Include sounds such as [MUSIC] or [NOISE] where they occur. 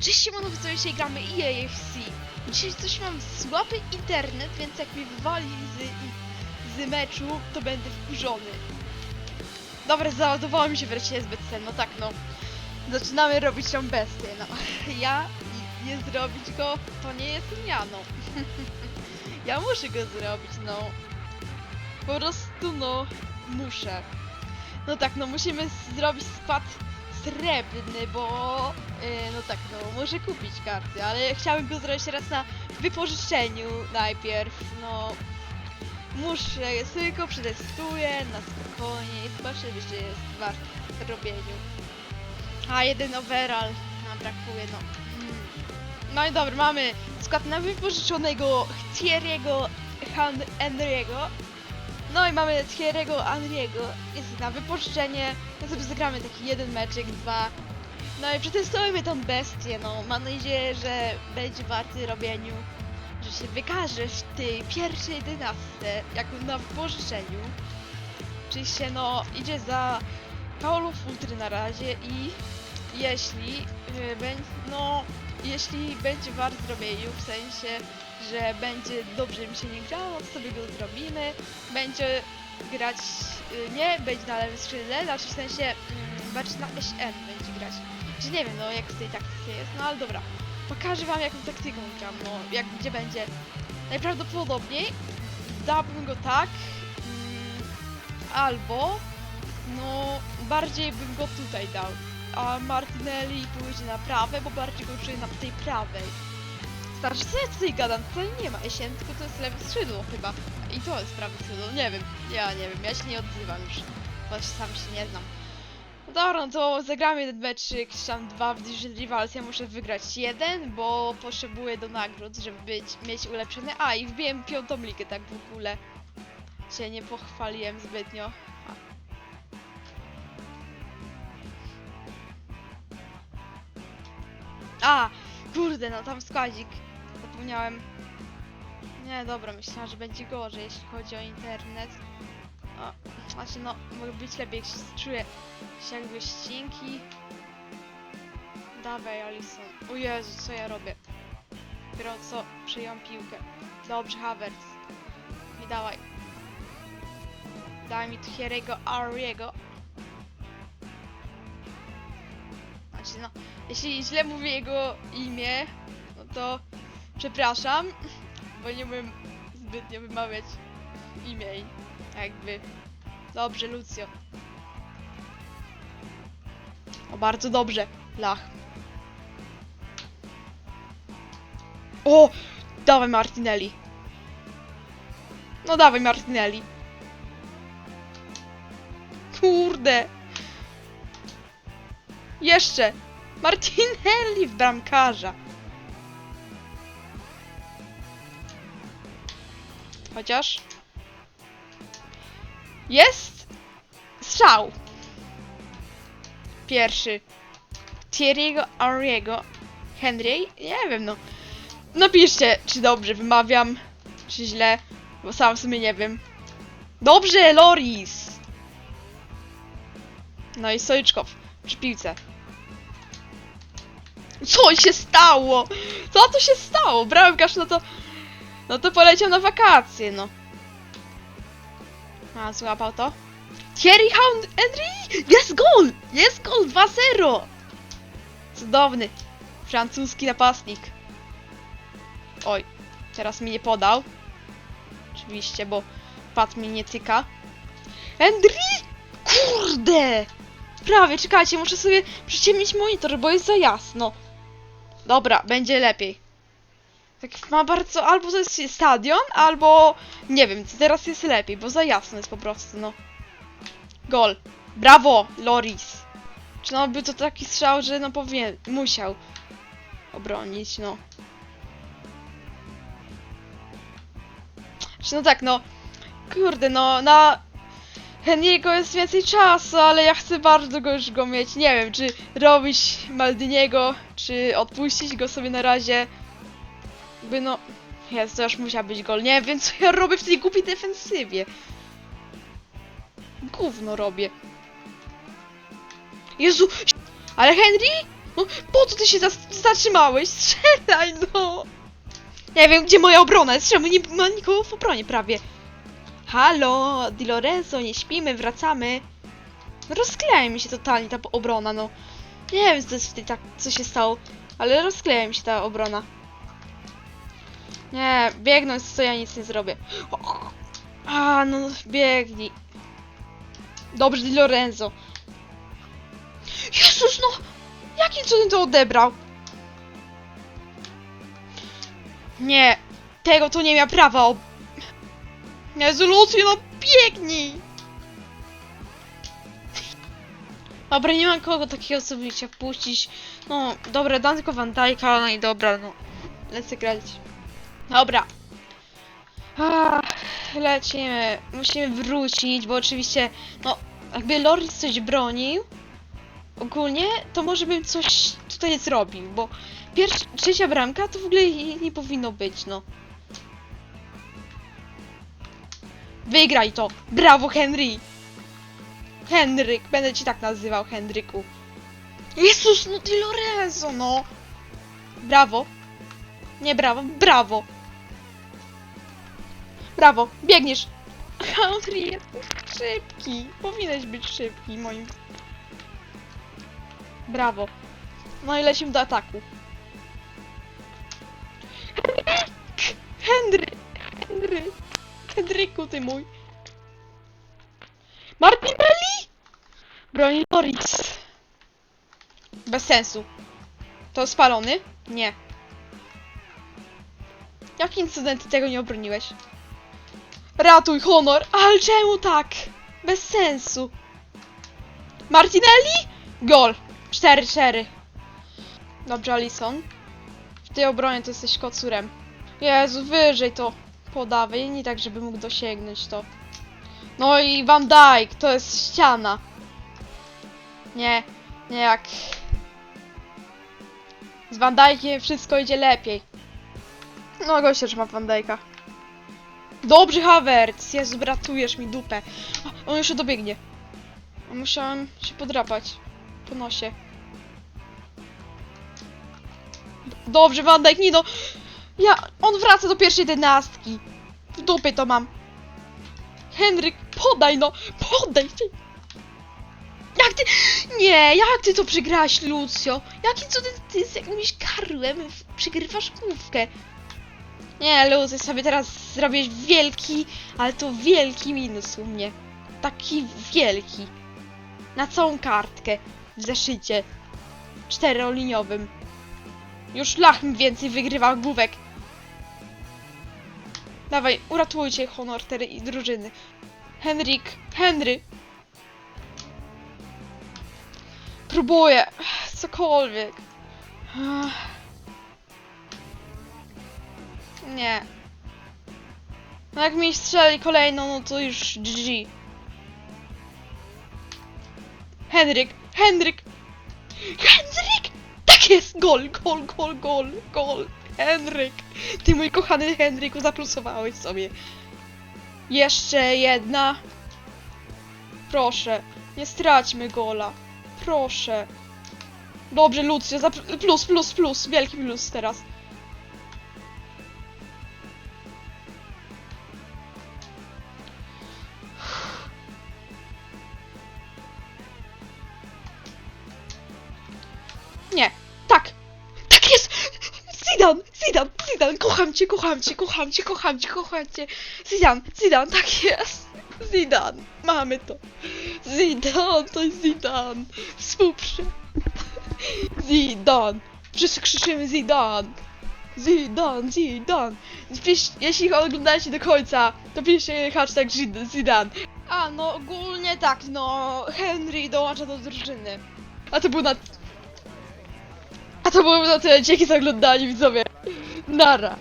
Cześć siemano, widzowie, dzisiaj gramy EAFC. Dzisiaj coś mam słaby internet, więc jak mi wywali z, z meczu, to będę wkurzony. Dobra, załadowało mi się wreszcie sen, no tak no. Zaczynamy robić tą bestię, no. [LAUGHS] Ja nie zrobić go, to nie jest ja, no. [LAUGHS] ja muszę go zrobić, no. Po prostu, no, muszę. No tak, no musimy zrobić skład srebrny, bo yy, no tak, no muszę kupić karty, ale chciałbym go zrobić teraz na wypożyczeniu najpierw, no muszę, sobie go przetestuję na spokojnie i zobaczymy, czy jest wart robieniu. A, jeden overall nam brakuje, no. No i dobra, mamy skład na wypożyczonego Thierry'ego Han-. No i mamy Thierry'ego Henry'ego. Jest na wypożyczenie. No sobie zagramy taki jeden meczek, dwa. No i przetestujmy tą bestię, no. Mam nadzieję, że będzie warty robieniu. Że się wykaże w tej pierwszej jedenastce, jak na wypożyczeniu. Oczywiście, no, idzie za Call of Ultra na razie i jeśli y, będzie, no, jeśli będzie wart zrobieniu, w sensie, że będzie dobrze mi się nie grało, sobie go zrobimy. Będzie grać, y, nie będzie na lewym skrzydle, znaczy w sensie, mm, bardziej na SN będzie grać. Że nie wiem, no, jak z tej taktyki jest, no ale dobra. Pokażę wam, jaką taktyką gram, no, jak gdzie będzie. Najprawdopodobniej dałbym go tak, mm, albo, no, bardziej bym go tutaj dał. A Martinelli pójdzie na prawe, bo bardziej go czuję na tej prawej. Znaczy, co ja gadam? Tutaj nie ma SN, tylko to jest lewe skrzydło chyba. I to jest prawe skrzydło, nie wiem. Ja nie wiem, ja się nie odzywam już. Się sam się nie znam. No dobra, no to zagramy jeden meczyk, czy tam dwa w Division Rivals. Ja muszę wygrać jeden, bo potrzebuję do nagród, żeby być, mieć ulepszone. A, i wbiłem piątą ligę tak w ogóle. Się nie pochwaliłem zbytnio. A, kurde, no tam składzik. Zapomniałem. Nie, dobra, myślałam, że będzie gorzej, jeśli chodzi o internet. O, znaczy, no, mogę być lepiej, jak się czuję się jakby ścinki. Dawaj, Alison. O Jezu, co ja robię? Dopiero co przyjąłem piłkę. Dobrze, Havertz. I dawaj. Daj mi Thierry'ego Ariego. Znaczy, no, jeśli źle mówię jego imię, no to przepraszam, bo nie umiem zbytnio wymawiać imię jakby. Dobrze, Lucio. O, bardzo dobrze. Lach. O! Dawaj Martinelli. No dawaj Martinelli. Kurde. Jeszcze. Martinelli w bramkarza. Chociaż. Jest. Strzał. Pierwszy. Thierry'ego Henry'ego. Henry? Nie wiem, no. Napiszcie, czy dobrze wymawiam, czy źle, bo sam w sumie nie wiem. Dobrze, Loris! No i Sojczkow przy piłce. Co się stało? Co tu się stało? Bramkarz, no to... No to poleciał na wakacje, no. A, złapał to? Thierry Hound Henry! Jest gol! Jest gol! 2-0! Cudowny. Francuski napastnik. Oj, teraz mi nie podał. Oczywiście, bo pad mi nie tyka. Henry! Kurde! Prawie, czekajcie, muszę sobie przyciemnić monitor, bo jest za jasno. Dobra, będzie lepiej. Tak ma bardzo, albo to jest stadion, albo nie wiem, teraz jest lepiej, bo za jasno jest po prostu, no. Gol. Brawo, Loris. Czy no był to taki strzał, że no powinien, musiał obronić, no. Czy no tak, no. Kurde, no na Henry'ego jest więcej czasu, ale ja chcę bardzo go już go mieć. Nie wiem, czy robić Maldiniego, czy odpuścić go sobie na razie. By no. Jest, to już musiał być gol. Nie wiem, co [LAUGHS] ja robię w tej głupiej defensywie. Gówno robię. Jezu! Ale Henry? No, po co ty się zatrzymałeś? [LAUGHS] Strzelaj, no! Nie wiem, gdzie moja obrona jest, czemu nie ma nikogo w obronie prawie. Halo, Di Lorenzo, nie śpimy, wracamy. Rozkleja mi się totalnie ta obrona, no. Nie wiem, co, jest tak, co się stało, ale rozkleja mi się ta obrona. Nie, biegnąc, co ja nic nie zrobię. A, no, biegnij. Dobrze, Di Lorenzo. Jezus, no! Jakim cudem to odebrał? Nie, tego to nie miał prawa ob... Jezu, Lucy, no biegnij! Dobra, nie mam kogo takiego osobiście wpuścić. No, dobra, dam tylko Van Dijk'a, no i dobra, no. Lecę grać. Dobra. Lecimy. Musimy wrócić, bo oczywiście, no, jakby Loris coś bronił, ogólnie, to może bym coś tutaj zrobił, bo pierwsza, trzecia bramka to w ogóle nie powinno być, no. Wygraj to! Brawo, Henry! Henryk, będę ci tak nazywał, Henryku. Jezus, no Di Lorenzo, no! Brawo. Nie brawo, brawo. Brawo, biegniesz. Henry, jesteś szybki. Powinieneś być szybki, moim... Brawo. No i lecimy do ataku. Henry! Henry! Henryku, ty mój! Martinelli! Broni Loris. Bez sensu. To spalony? Nie. Jakim cudem ty tego nie obroniłeś? Ratuj honor! Ale czemu tak? Bez sensu. Martinelli? Gol. 4-4. Dobrze, Alison. W tej obronie to jesteś kocurem. Jezu, wyżej to podawaj, nie tak, żeby mógł dosięgnąć to. No i Van Dijk, to jest ściana. Nie, nie jak... Z Van Dijkiem wszystko idzie lepiej. No gościa, że ma Van Dijka. Dobrze, Havertz! Jezu, bratujesz mi dupę. A, on jeszcze dobiegnie. Musiałem się podrapać. Po nosie. Dobrze, Van Dijk, nie no. Ja, on wraca do pierwszej dynastki. W dupie to mam. Henryk, podaj no, podaj. Jak ty, nie, jak ty to przegrałaś, Lucio? Jakim cudem ty z jakimś karłem przegrywasz główkę? Nie, Lucio, sobie teraz zrobisz wielki, ale to wielki minus u mnie. Taki wielki. Na całą kartkę w zeszycie czteroliniowym. Już Lachm więcej wygrywa główek. Dawaj, uratujcie honor tej drużyny. Henryk, Henry. Próbuję. Cokolwiek. Ach. Nie. No jak mi strzeli kolejną, no to już GG. Henryk, Henryk. Henryk! Tak jest! Gol, gol, gol, gol, gol. Henryk. Ty mój kochany Henryku zaplusowałeś sobie. Jeszcze jedna. Proszę, nie straćmy gola. Proszę. Dobrze, zapl- plus, plus, plus, wielki plus teraz. Zidane, Zidane, Zidane, kocham cię, kocham cię, kocham cię, kocham cię, kocham cię. Zidane, Zidane, tak jest. Zidane, mamy to. Zidane, to jest Zidane. Współprze. Zidane. Wszyscy krzyczymy Zidane. Zidane, Zidane. Pisz, jeśli oglądacie do końca, to piszcie hashtag Zid- Zidane. A, no ogólnie tak, no Henry dołącza do drużyny. A to był na... A to było na tyle. Dzięki za oglądanie, widzowie. Nara.